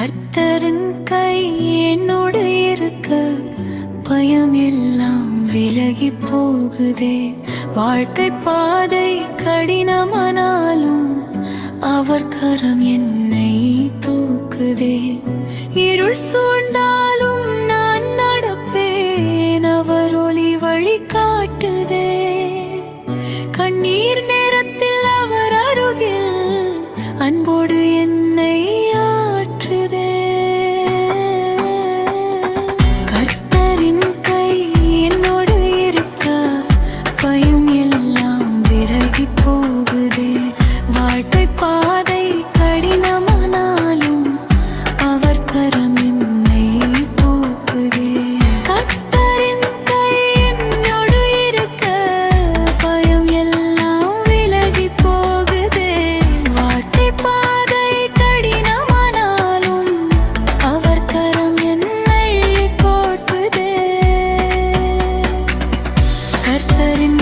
கர்த்தரின் கை என்னோடு இருக்க பயம் எல்லாம் விலகி போகுதே. வாழ்க்கை பாதை கடினமானாலும் அவர் கரம் என்னை தூக்குதே. இருள் சூழ்ந்தாலும் நான் நடப்பேன் அவர் ஒளி வழி காட்டுதே. கண்ணீர் நேரத்தில் அவர் அருகில் அன்போடு பாதை கடினமானாலும் அவர் கரம் என்னை தூக்குதே கர்த்தரின் கை என்னோடு இருக்க பயம் எல்லாம் விலகி போகுதே. வாழ்க்கை பாதை கடினமானாலும் அவர் கரம் என்னை போட்டுதே கர்த்தரின்